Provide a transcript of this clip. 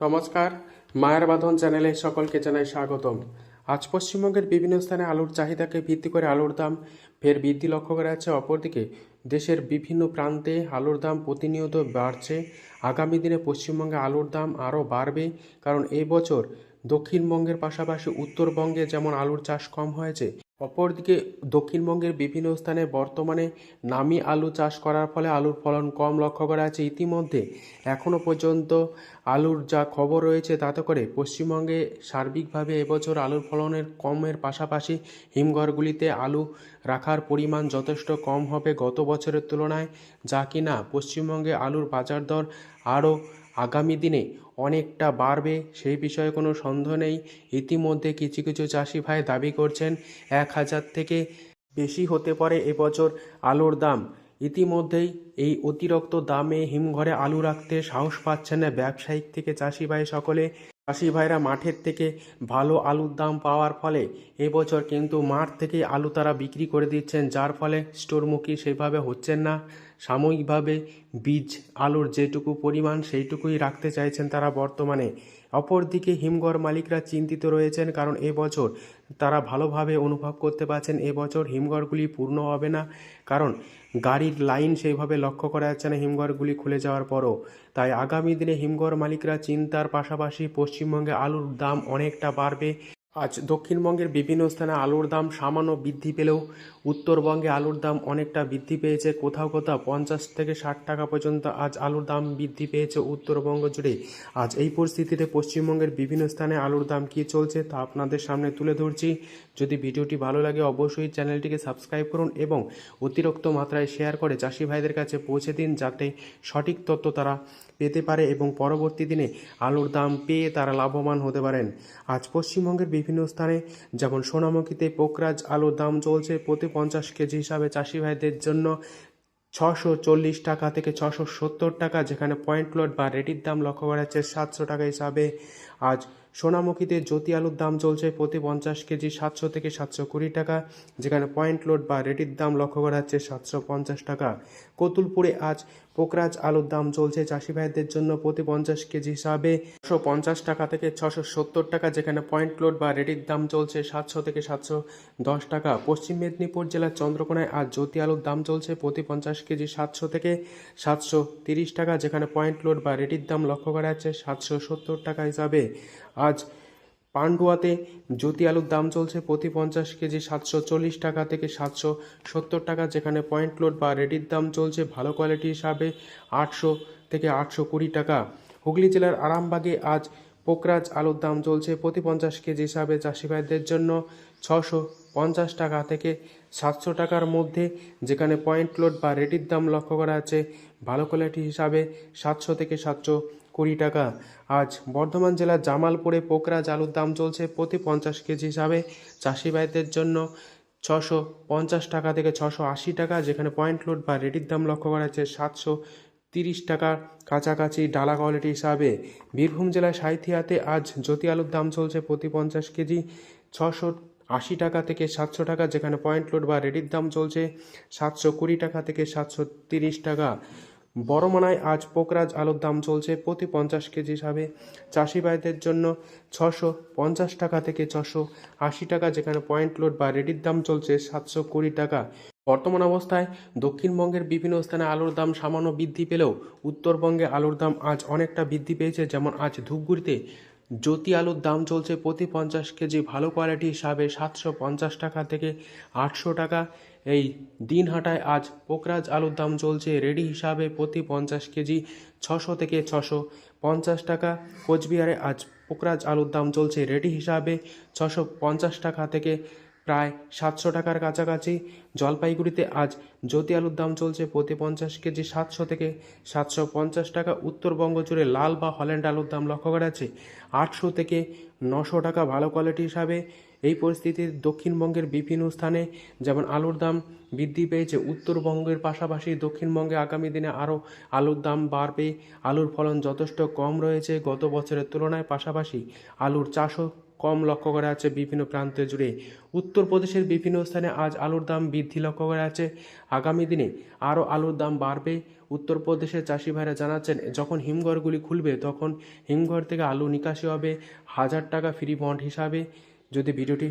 নমস্কার। মায়ের বাঁধন চ্যানেলে সকলকে জানাই স্বাগতম। আজ পশ্চিমবঙ্গের বিভিন্ন স্থানে আলুর চাহিদাকে ভিত্তি করে আলুর দাম ফের বৃদ্ধি লক্ষ্য করা যাচ্ছে। অপরদিকে, দেশের বিভিন্ন প্রান্তে আলুর দাম প্রতিনিয়ত বাড়ছে। আগামী দিনে পশ্চিমবঙ্গে আলুর দাম আরও বাড়বে, কারণ এই বছর দক্ষিণবঙ্গের পাশাপাশি উত্তরবঙ্গে যেমন আলুর চাষ কম হয়েছে অপরদিকে দক্ষিণবঙ্গের বিভিন্ন স্থানে বর্তমানে নামি আলু চাষ করার ফলে আলুর ফলন কম লক্ষ্য করা যাচ্ছে। ইতিমধ্যে এখনও পর্যন্ত আলুর যা খবর রয়েছে তাতে করে পশ্চিমবঙ্গে সার্বিকভাবে এবছর আলুর ফলনের কমের পাশাপাশি হিমঘরগুলিতে আলু রাখার পরিমাণ যথেষ্ট কম হবে গত বছরের তুলনায়, যা কিনা পশ্চিমবঙ্গে আলুর বাজার দর আরও আগামী দিনে অনেকটা বাড়বে, সেই বিষয়ে কোনো সন্দেহ নেই। ইতিমধ্যে কিছু কিছু চাষি ভাই দাবি করছেন, এক হাজার থেকে বেশি হতে পারে এবছর আলুর দাম। ইতিমধ্যেই এই অতিরিক্ত দামে হিমঘরে আলু রাখতে সাহস পাচ্ছেন না ব্যবসায়িক থেকে চাষি ভাই সকলে। চাষি ভাইরা মাঠের থেকে ভালো আলুর দাম পাওয়ার ফলে এবছর কিন্তু মাঠ থেকে আলু তারা বিক্রি করে দিচ্ছেন, যার ফলে স্টোরমুখী সেভাবে হচ্ছেন না। সাময়িকভাবে বীজ, আলুর যেটুকু পরিমাণ সেইটুকুই রাখতে চাইছেন তারা বর্তমানে। অপরদিকে হিমঘর মালিকরা চিন্তিত রয়েছেন কারণ এবছর তারা ভালোভাবে অনুভব করতে পারছেন এবছর হিমঘরগুলি পূর্ণ হবে না। কারণ গাড়ির লাইন সেইভাবে লক্ষ্য করা যাচ্ছে না, হিমঘরগুলি খুলে যাওয়ার পরও। তাই আগামী দিনে হিমঘর মালিকরা চিন্তার পাশাপাশি পশ্চিমবঙ্গে আলুর দাম অনেকটা বাড়বে। আজ দক্ষিণবঙ্গের বিভিন্ন স্থানে আলুর দাম সামান্য বৃদ্ধি পেলেও উত্তরবঙ্গে আলুর দাম অনেকটা বৃদ্ধি পেয়েছে। কোথাও কোথাও পঞ্চাশ থেকে ষাট টাকা পর্যন্ত আজ আলুর দাম বৃদ্ধি পেয়েছে উত্তরবঙ্গ জুড়ে। আজ এই পরিস্থিতিতে পশ্চিমবঙ্গের বিভিন্ন স্থানে আলুর দাম কী চলছে তা আপনাদের সামনে তুলে ধরছি। যদি ভিডিওটি ভালো লাগে অবশ্যই চ্যানেলটিকে সাবস্ক্রাইব করুন এবং অতিরিক্ত মাত্রায় শেয়ার করে চাষি ভাইদের কাছে পৌঁছে দিন যাতে সঠিক তথ্য তারা পেতে পারে এবং পরবর্তী দিনে আলুর দাম পেয়ে তারা লাভবান হতে পারেন। আজ পশ্চিমবঙ্গের বিভিন্ন স্থানে। যেমন সোনামুখীতে পোকরাজ আলুর দাম চলছে প্রতি পঞ্চাশ কেজি হিসাবে চাষি ভাইদের জন্য ছশো চল্লিশ টাকা থেকে ছশো সত্তর টাকা, যেখানে পয়েন্ট প্লট বা রেটির দাম লক্ষ্য করা যাচ্ছে সাতশো টাকা হিসাবে। আজ সোনামুখীতে জ্যোতি আলুর দাম চলছে প্রতি পঞ্চাশ কেজি সাতশো থেকে সাতশো কুড়ি টাকা, যেখানে পয়েন্ট লোড বা রেটির দাম লক্ষ্য করা যাচ্ছে সাতশো পঞ্চাশ টাকা। কতুলপুরে আজ পোকরাজ আলুর দাম চলছে চাষি ভাইদের জন্য প্রতি পঞ্চাশ কেজি হিসাবে ছশো পঞ্চাশ টাকা থেকে ছশো সত্তর টাকা, যেখানে পয়েন্ট লোড বা রেডির দাম চলছে সাতশো থেকে সাতশো দশ টাকা। পশ্চিম মেদিনীপুর জেলার চন্দ্রকোনায় আজ জ্যোতি আলুর দাম চলছে প্রতি পঞ্চাশ কেজি সাতশো থেকে সাতশো তিরিশ টাকা, যেখানে পয়েন্ট লোড বা রেডির দাম লক্ষ্য করা যাচ্ছে সাতশো সত্তর টাকা হিসাবে। আজ পান্ডুয়াতে জ্যোতি আলুর দাম চলছে প্রতি পঞ্চাশ কেজি সাতশো চল্লিশ টাকা থেকে সাতশো সত্তর টাকা, যেখানে পয়েন্ট লোড বা রেডির দাম চলছে ভালো কোয়ালিটি হিসাবে আটশো থেকে আটশো কুড়ি টাকা। হুগলি জেলার আরামবাগে আজ পোকরাজ আলুর দাম চলছে প্রতি পঞ্চাশ কেজি হিসাবে চাষি ভাইদের জন্য ছশো পঞ্চাশ টাকা থেকে সাতশো টাকার মধ্যে, যেখানে পয়েন্ট লোড বা রেডির দাম লক্ষ্য করা আছে ভালো কোয়ালিটি হিসাবে সাতশো থেকে সাতশো কুড়ি টাকা। আজ বর্ধমান জেলার জামালপুরে পোকরাজ আলুর দাম চলছে প্রতি পঞ্চাশ কেজি হিসাবে চাষি ভাইদের জন্য ছশো পঞ্চাশ টাকা থেকে ছশো আশি টাকা, যেখানে পয়েন্ট লোড বা রেডির দাম লক্ষ্য করা যাচ্ছে সাতশো তিরিশ টাকার কাছাকাছি ডালা কোয়ালিটি হিসাবে। বীরভূম জেলার সাঁইথিয়াতে আজ জ্যোতি আলুর দাম চলছে প্রতি পঞ্চাশ কেজি ছশো আশি টাকা থেকে সাতশো টাকা, যেখানে পয়েন্ট লোড বা রেডির দাম চলছে সাতশো কুড়ি টাকা থেকে সাতশো তিরিশ টাকা। বড়মানায় আজ পোকরাজ আলুর দাম চলছে প্রতি পঞ্চাশ কেজি হিসাবে। চাষি ভাইদের জন্য ছশো পঞ্চাশ টাকা থেকে ছশো আশি টাকা, যেখানে পয়েন্ট লোড বা রেডির দাম চলছে সাতশো কুড়ি টাকা। বর্তমান অবস্থায় দক্ষিণবঙ্গের বিভিন্ন স্থানে আলুর দাম সামান্য বৃদ্ধি পেলেও উত্তরবঙ্গে আলুর দাম আজ অনেকটা বৃদ্ধি পেয়েছে। যেমন আজ ধূপগুড়িতে জ্যোতি আলুর দাম চলছে প্রতি পঞ্চাশ কেজি ভালো কোয়ালিটি হিসাবে সাতশো পঞ্চাশ টাকা থেকে আটশো টাকা। এই দিনহাটায় আজ পোকরাজ আলুর দাম চলছে রেডি হিসাবে প্রতি পঞ্চাশ কেজি ছশো থেকে ছশো পঞ্চাশ টাকা। কোচবিহারে আজ পোকরাজ আলুর দাম চলছে রেডি হিসাবে ছশো পঞ্চাশ টাকা থেকে প্রায় সাতশো টাকার কাছাকাছি। জলপাইগুড়িতে আজ জ্যোতি আলুর দাম চলছে প্রতি পঞ্চাশ কেজি সাতশো থেকে সাতশো পঞ্চাশ টাকা। উত্তরবঙ্গ জুড়ে লাল বা হল্যান্ড আলুর দাম লক্ষ্য করা যাচ্ছে। আটশো থেকে নশো টাকা ভালো কোয়ালিটি হিসাবে এই পরিস্থিতির দক্ষিণবঙ্গের বিভিন্ন স্থানে যেমন আলুর দাম বৃদ্ধি পেয়েছে, উত্তরবঙ্গের পাশাপাশি দক্ষিণবঙ্গে আগামী দিনে আরও আলুর দাম বাড়বে। আলুর ফলন যথেষ্ট কম রয়েছে গত বছরের তুলনায়, পাশাপাশি আলুর চাষও কম লক্ষ্য করা যাচ্ছে বিভিন্ন প্রান্তে জুড়ে। উত্তরপ্রদেশের বিভিন্ন স্থানে আজ আলুর দাম বৃদ্ধি লক্ষ্য করা যাচ্ছে। আগামী দিনে আরও আলুর দাম বাড়বে, উত্তরপ্রদেশের চাষি ভাইরা জানাচ্ছেন, যখন হিমঘরগুলি খুলবে তখন হিমঘর থেকে আলু নিকাশি হবে, হাজার টাকা ফ্রি বন্ড হিসাবে। যদি ভিডিওটি